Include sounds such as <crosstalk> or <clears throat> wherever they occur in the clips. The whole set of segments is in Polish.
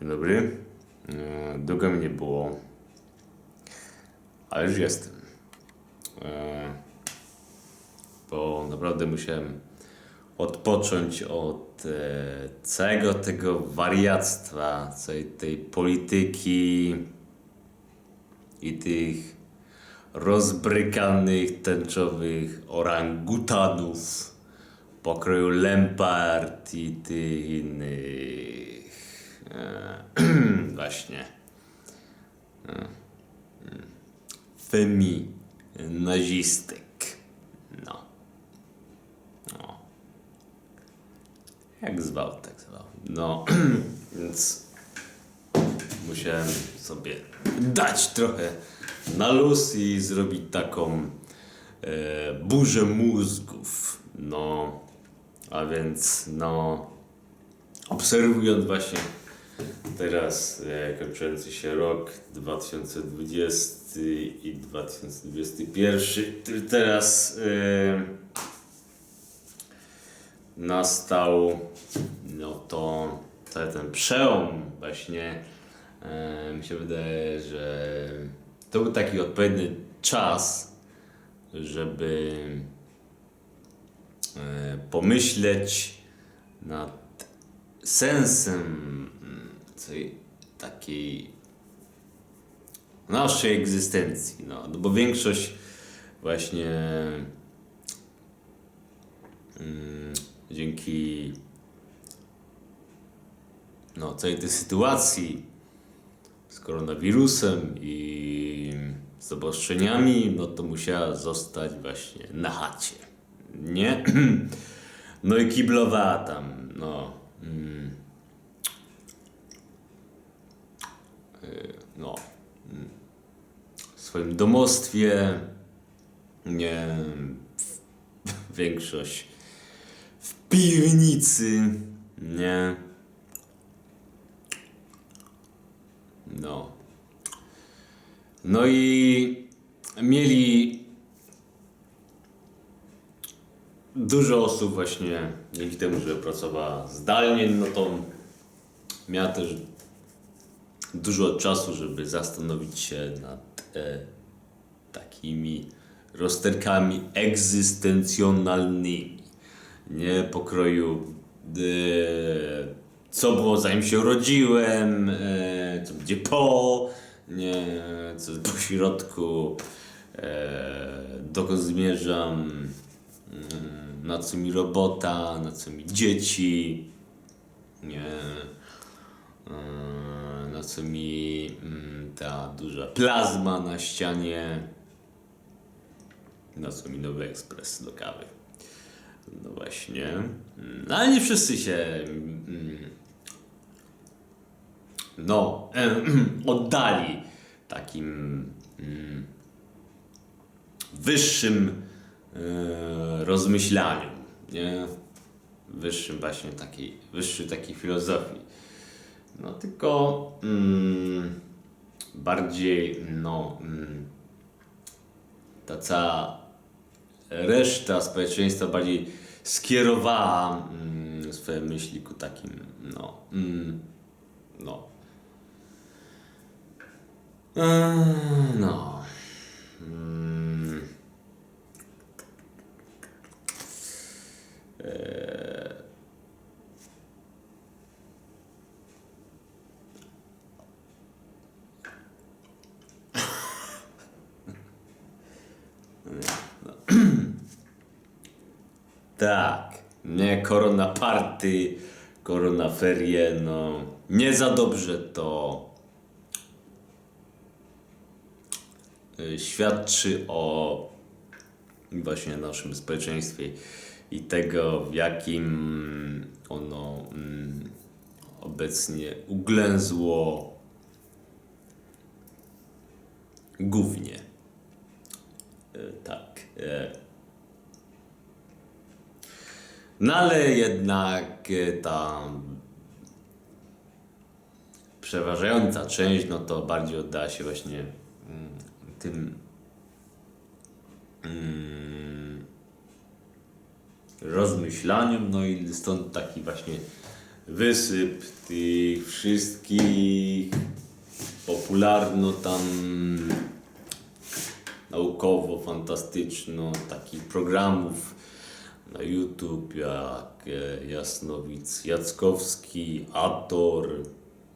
Dzień dobry. E, Długo mnie nie było, ale już jestem. E, Bo naprawdę musiałem odpocząć od e, całego tego wariactwa, całej tej polityki i tych rozbrykanych, tęczowych orangutanów pokroju Lempart i tych innych e, <clears throat> właśnie e. No. no. Jak zwał, tak zwał. No, <clears throat> więc musiałem sobie dać trochę na luz i zrobić taką e, burzę mózgów. No, a więc no, obserwując właśnie teraz e, kończący się rok 2020 i 2021, który teraz e, nastał no to cały ten przełom właśnie. E, mi się wydaje, że to był taki odpowiedni czas, żeby pomyśleć nad sensem tej takiej naszej egzystencji, no, no bo większość właśnie mm, dzięki no, całej tej sytuacji z koronawirusem i z obostrzeniami, no to musiała zostać właśnie na chacie. Nie? <clears throat> No i kiblowała tam, no. Mm, y, no. mm, W swoim domostwie. Nie. Większość w piwnicy. Nie. No. No i mieli dużo osób właśnie dzięki temu, że pracowała zdalnie, no to miała też dużo czasu, żeby zastanowić się nad e, takimi rozterkami egzystencjonalnymi. Nie pokroju e, co było zanim się urodziłem, e, co będzie po, nie, co jest po środku, e, dokąd zmierzam, mm, na co mi robota, na co mi dzieci, nie, e, na co mi mm, ta duża plazma na ścianie, na co mi nowy ekspres do kawy. No właśnie. No ale nie wszyscy się mm, no <clears throat> oddali takim mm, wyższym e, rozmyślaniu, nie? Wyższym właśnie takiej, wyższej takiej filozofii. No tylko mm, bardziej no mm, ta cała reszta społeczeństwa bardziej skierowała mm, swoje myśli ku takim, no, mm, no. Eee, no. Tak, nie korona party, korona ferie, no nie za dobrze to y, świadczy o właśnie naszym społeczeństwie i tego, w jakim ono mm, obecnie uglęzło głównie. Y, Tak. No ale jednak e, ta przeważająca część, no to bardziej oddała się właśnie mm, tym mm, rozmyślaniom, no i stąd taki właśnie wysyp tych wszystkich popularno tam naukowo fantastyczno takich programów na YouTube jak e, Jasnowic Jackowski, Ator.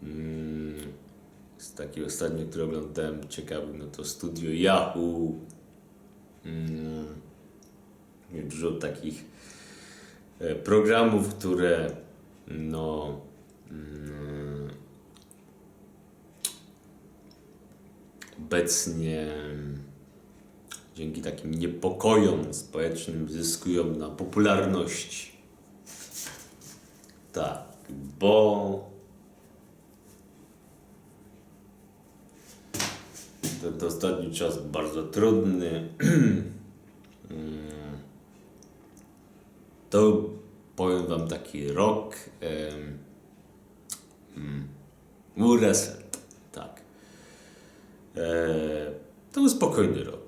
Mm, z takiego ostatnio, który oglądałem ciekawy, no to Studio Yahoo. Mm, dużo takich e, programów, które no mm, obecnie dzięki takim niepokojom społecznym zyskują na popularności. Tak, bo ten ostatni czas bardzo trudny. <clears throat> To powiem wam taki rok em, mm, reset, tak. E, to był spokojny rok.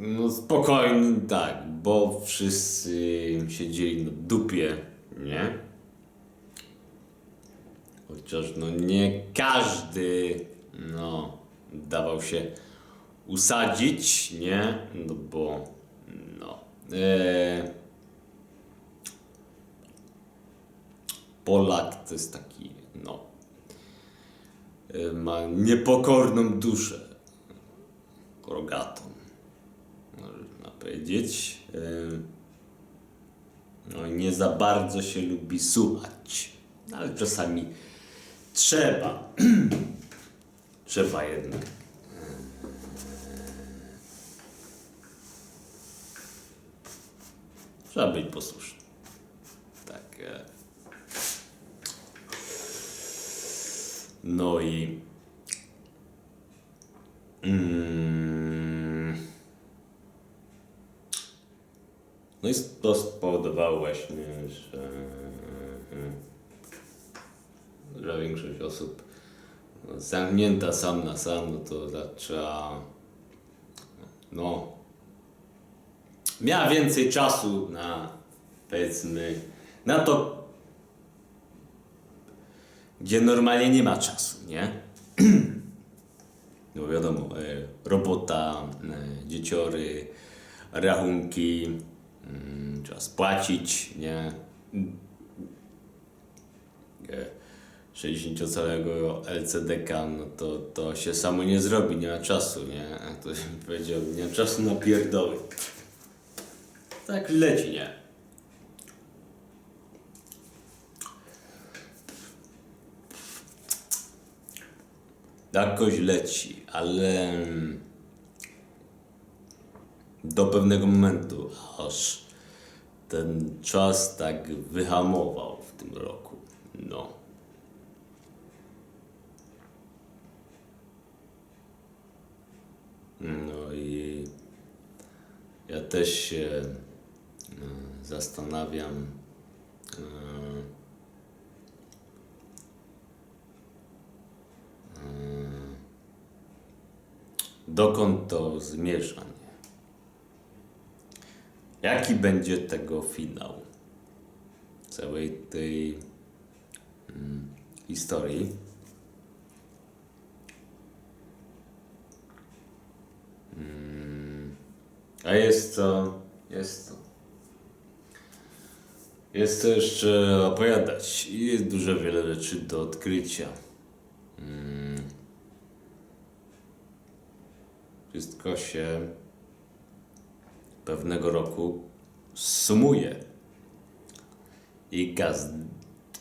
No spokojny, tak, bo wszyscy siedzieli na dupie, nie? Chociaż no nie każdy, no, dawał się usadzić, nie? No bo, no, e, Polak to jest taki, no, e, ma niepokorną duszę, rogatą, można powiedzieć. E, No, nie za bardzo się lubi słuchać, no, ale czasami trzeba, <clears throat> trzeba jednak. Trzeba być posłusznym. Tak. e. No i. Mm, no i to spowodowało właśnie, że, że większość osób zamknięta sam na sam, no to zaczęła no miała więcej czasu na powiedzmy na to, gdzie normalnie nie ma czasu, nie? <clears throat> No wiadomo, e, robota, e, dzieciory, rachunki, mm, trzeba spłacić, nie? E, 60-calego LCD-ka, no to, to się samo nie zrobi, nie ma czasu, nie? A ktoś mi <laughs> powiedział, nie ma czasu na pierdoły. Tak leci, nie? Jakoś leci, ale do pewnego momentu, aż ten czas tak wyhamował w tym roku. No. No i ja też się e, zastanawiam, e, e, dokąd to zmierza. Jaki będzie tego finał całej tej mm, historii? A jest to, jest to. Jest to jeszcze opowiadać i jest dużo wiele rzeczy do odkrycia. Mm. Wszystko się pewnego roku sumuje i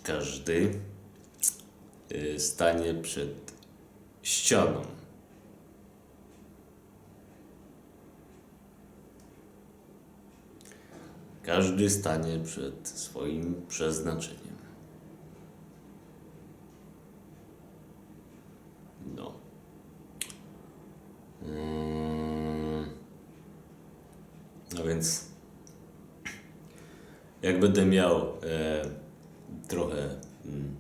każdy y, stanie przed ścianą. Każdy stanie przed swoim przeznaczeniem. No. Mm. No więc, jak będę miał e, trochę mm,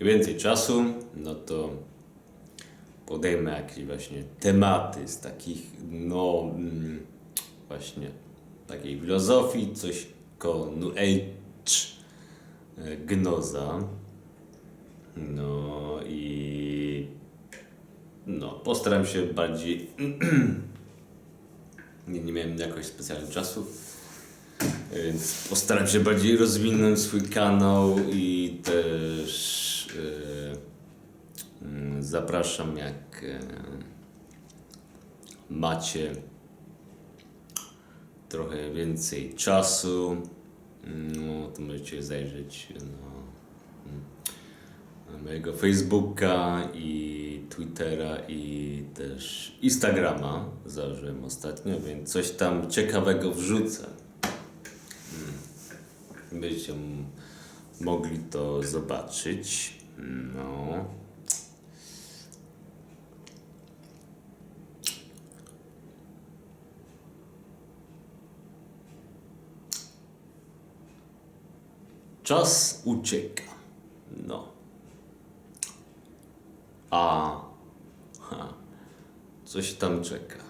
więcej czasu, no to podejmę jakieś właśnie tematy z takich, no mm, właśnie takiej filozofii, coś koło New Age, e, Gnoza. No i no, postaram się bardziej. <clears throat> nie, nie miałem jakoś specjalnie czasu. Więc postaram się bardziej rozwinąć swój kanał i też e, mm, zapraszam jak e, macie trochę więcej czasu, no, to możecie zajrzeć na, na mojego Facebooka i Twittera i też Instagrama założyłem ostatnio, więc coś tam ciekawego wrzucę. Będziecie mogli to zobaczyć. No. Czas ucieka. No. A. Ha. Coś tam czeka.